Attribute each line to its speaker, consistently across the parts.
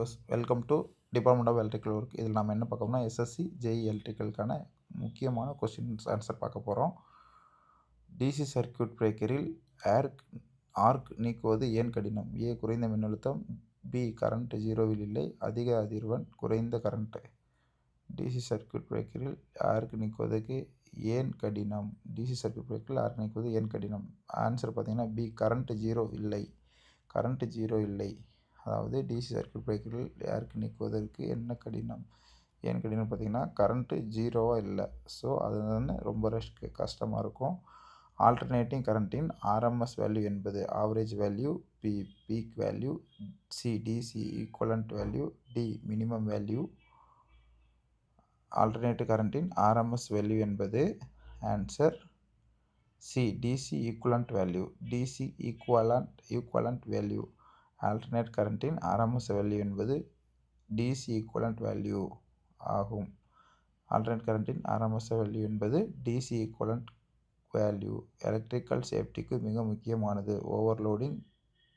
Speaker 1: Viewers welcome to department of electrical work இதில் நம்ம என்ன பார்க்கணும்னா எஸ்எஸ்சி ஜேஇ எலக்ட்ரிக்கலுக்கான முக்கியமான கொஸ்டின்ஸ் ஆன்சர் பார்க்க போகிறோம் டிசி சர்க்யூட் பிரேக்கரில் ஏர்க் ஆர்க் நீக்குவது ஏன் கடினம்? ஏ குறைந்த மின்னழுத்தம். பி கரண்ட் ஜீரோவில் இல்லை. அதிக அதிர்வெண் குறைந்த கரண்ட்டு டிசி சர்க்யூட் பிரேக்கரில் ஏர்க் நீக்குவதற்கு ஏன் கடினம்? டிசி சர்க்கியூட் பிரேக்கரில் ஆர்க் நீக்குவது ஏன் கடினம்? ஆன்சர் பார்த்திங்கன்னா பி கரண்ட் ஜீரோ இல்லை. கரண்ட் ஜீரோ இல்லை. அதாவது டிசி சர்க்யூட் பிரேக்கரில் யாருக்கு நீக்குவதற்கு என்ன கடினம்? ஏன் கடினம் பார்த்தீங்கன்னா கரண்ட்டு ஜீரோவாக இல்லை. ஸோ அது வந்து ரொம்ப ரஷ்க்கு கஷ்டமாக இருக்கும். ஆல்டர்னேட்டிங் கரண்ட்டின் ஆர்எம்எஸ் வேல்யூ என்பது average value B peak value C DC equivalent value D minimum value alternative கரண்ட்டின் ஆர்எம்எஸ் வேல்யூ என்பது answer C DC equivalent value DC equivalent equivalent value alternate கரண்ட்டின் ஆர்எம்எஸ் வேல்யூ என்பது டிசி ஈக்குவலண்ட் வேல்யூ ஆகும். Alternate கரண்ட்டின் RMS value என்பது DC equivalent value electrical சேஃப்டிக்கு மிக முக்கியமானது. Overloading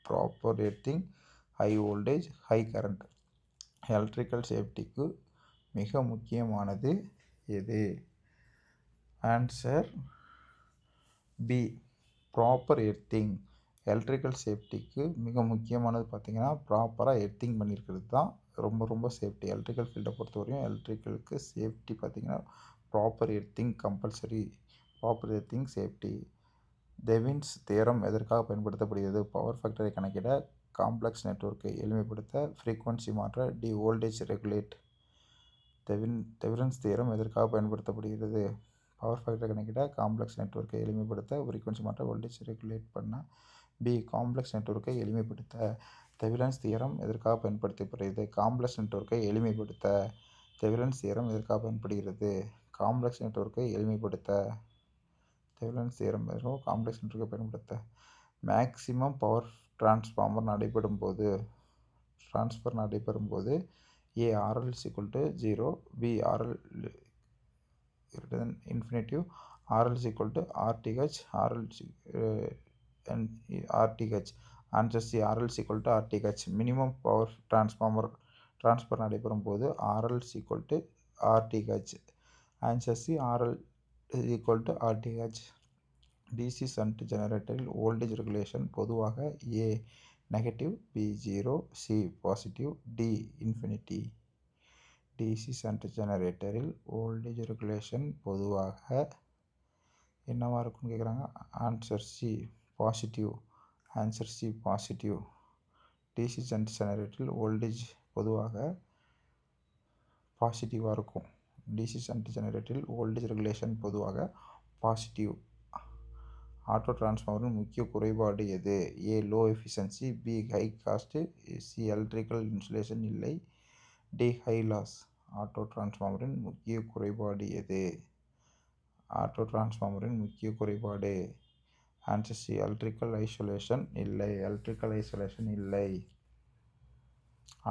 Speaker 1: proper high voltage high current electrical சேஃப்டிக்கு மிக முக்கியமானது எது? Answer B proper earthing electrical சேஃப்டிக்கு மிக முக்கியமானது பார்த்திங்கன்னா ப்ராப்பராக எர்த்திங் பண்ணியிருக்கிறது தான். ரொம்ப ரொம்ப சேஃப்டி எலக்ட்ரிக்கல் ஃபீல்டை பொறுத்தவரையும் எலக்ட்ரிக்கலுக்கு சேஃப்டி பார்த்திங்கன்னா proper earthing compulsory proper earthing safety Thevenin's theorem எதற்காக பயன்படுத்தப்படுகிறது? பவர் ஃபேக்டரை கணக்கிட காம்ப்ளெக்ஸ் நெட்ஒர்க்கை எளிமைப்படுத்த ஃப்ரீக்வன்சி மாற்ற D voltage regulate Thevenin Thevenin's theorem எதற்காக பயன்படுத்தப்படுகிறது? பவர் ஃபேக்டரை கணக்கிட காம்ப்ளெக்ஸ் நெட்ஒர்க்கை எளிமைப்படுத்த ஃப்ரீக்வன்சி மாற்ற வோல்டேஜ் ரெகுலேட் பண்ண பி காம்ப்ளெக்ஸ் நெட்ஒர்க்கை எளிமைப்படுத்த. தெவிலன்ஸ் தியரம் எதற்காக பயன்படுத்தப்படுகிறது? காம்ப்ளெக்ஸ் நெட்ஒர்க்கை எளிமைப்படுத்த. தெவிலன்ஸ் தியரம் எதற்காக பயன்படுகிறது? காம்ப்ளெக்ஸ் நெட்ஒர்க்கை எளிமைப்படுத்த. தெவிலன்ஸ் தியரம் எதற்கும் காம்ப்ளெக்ஸ் நெட்ஒர்க்கை பயன்படுத்த. மேக்சிமம் பவர் டிரான்ஸ்ஃபார்மர் நடைபெறும் போது ட்ரான்ஸ்ஃபர் நடைபெறும் போது A RL equal to zero B RL infinity RL equal to RTH RL and RTH answer C RL is equal to RTH minimum power transformer transfer நடைபெறும் போது RL is equal to RTH answer C RL is equal to RTH DC shunt ஜெனரேட்டரில் voltage regulation பொதுவாக A negative B zero C positive D infinity DC shunt ஜெனரேட்டரில் voltage regulation பொதுவாக என்னவாக இருக்குன்னு கேட்குறாங்க answer C positive answer C positive DC shunt ஜெனரேட்டரில் voltage பொதுவாக பாசிட்டிவாக இருக்கும். டிசி சென்ட் ஜெனரேட்டரில் வோல்டேஜ் ரெகுலேஷன் பொதுவாக பாசிட்டிவ் ஆட்டோ டிரான்ஸ்ஃபார்மரின் முக்கிய குறைபாடு எது? A low efficiency B high cost C electrical insulation இல்லை. டி ஹை லாஸ் ஆட்டோ டிரான்ஸ்ஃபார்மரின் முக்கிய குறைபாடு எது? ஆட்டோ டிரான்ஸ்ஃபார்மரின் முக்கிய குறைபாடு. ஆன்சர் சி எலக்ட்ரிக்கல் ஐசோலேஷன் இல்லை எலக்ட்ரிக்கல் ஐசோலேஷன் இல்லை.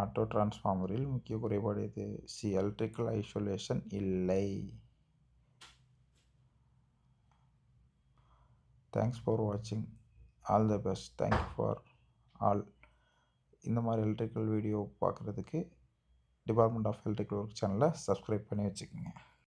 Speaker 1: ஆட்டோ டிரான்ஸ்ஃபார்மரில் முக்கிய குறைபாடு எது? சி எலக்ட்ரிக்கல் ஐசோலேஷன் இல்லை தேங்க்ஸ் ஃபார் வாட்சிங் all the best thank you for all இந்த மாதிரி எலக்ட்ரிக்கல் வீடியோ பார்க்குறதுக்கு டிபார்ட்மெண்ட் ஆஃப் எலக்ட்ரிக்கல் ஒர்க் சேனலை சப்ஸ்கிரைப் பண்ணி வச்சுக்கோங்க.